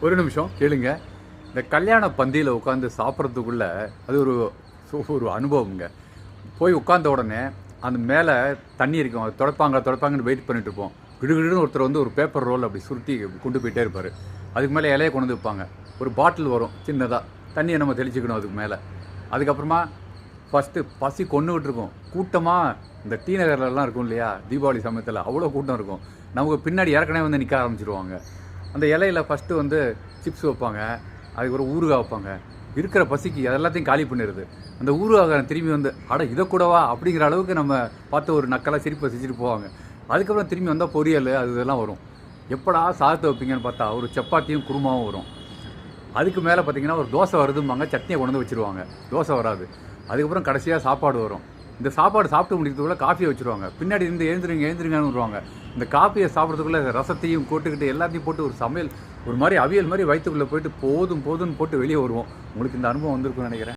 ஒரு நிமிஷம் கேளுங்க. இந்த கல்யாண பந்தியில் உட்காந்து சாப்பிட்றதுக்குள்ள அது ஒரு சு- ஒரு அனுபவம்ங்க. போய் உட்காந்த உடனே அந்த மேலே தண்ணி இருக்கும். அது துடைப்பாங்க துடைப்பாங்கன்னு வெயிட் பண்ணிட்டு இருப்போம். கிடுகிடுன்னு ஒருத்தர் வந்து ஒரு பேப்பர் ரோல் அப்படி சுருட்டி கொண்டு போயிட்டே இருப்பார். அதுக்கு மேலே இலையை கொண்டு வந்து வைப்பாங்க. ஒரு பாட்டில் வரும் சின்னதாக தண்ணியை நம்ம தெளிச்சுக்கணும் அதுக்கு மேலே. அதுக்கப்புறமா ஃபஸ்ட்டு பசி கொண்டுகிட்டு இருக்கும். கூட்டமாக இந்த டி நகர்லலாம் இருக்கும் இல்லையா? தீபாவளி சமயத்தில் அவ்வளோ கூட்டம் இருக்கும். நமக்கு பின்னாடி ஏற்கனவே வந்து நிற்க ஆரம்பிச்சிருவாங்க. அந்த இலையில ஃபஸ்ட்டு வந்து சிப்ஸ் வைப்பாங்க. அதுக்கப்புறம் ஊறுகாய் வைப்பாங்க. இருக்கிற பசிக்கு அதெல்லாத்தையும் காலி பண்ணிடுது. அந்த ஊறுகாய் திரும்பி வந்து அட இதை கூடவா? அப்படிங்கிற அளவுக்கு நம்ம பார்த்து ஒரு நக்கலாக சிரிப்பை செஞ்சுட்டு போவாங்க. அதுக்கப்புறம் திரும்பி வந்தால் பொரியல் அது இதெல்லாம் வரும். எப்படா சாதத்தை வைப்பீங்கன்னு பார்த்தா ஒரு சப்பாத்தியும் குருமாவும் வரும். அதுக்கு மேலே பார்த்தீங்கன்னா ஒரு தோசை வருதும்பாங்க சட்னியை கொண்டு வந்து வச்சிருவாங்க. தோசை வராது. அதுக்கப்புறம் கடைசியாக சாப்பாடு வரும். இந்த சாப்பாடு சாப்பிட்டு முடிக்கிறதுக்குள்ள காஃபியை வச்சுருவாங்க. பின்னாடி இருந்து எழுந்துருங்க எழுந்துருங்கன்னு வருவாங்க. இந்த காஃபியை சாப்பிட்றதுக்குள்ள ரசத்தையும் போட்டுக்கிட்டு எல்லாத்தையும் போட்டு ஒரு சமையல் ஒரு மாதிரி அவியல் மாதிரி வயிற்றுக்குள்ளே போயிட்டு போதும் போதும்னு போட்டு வெளியே வருவோம். உங்களுக்கு இந்த அனுபவம் வந்திருக்கும்னு நினைக்கிறேன்.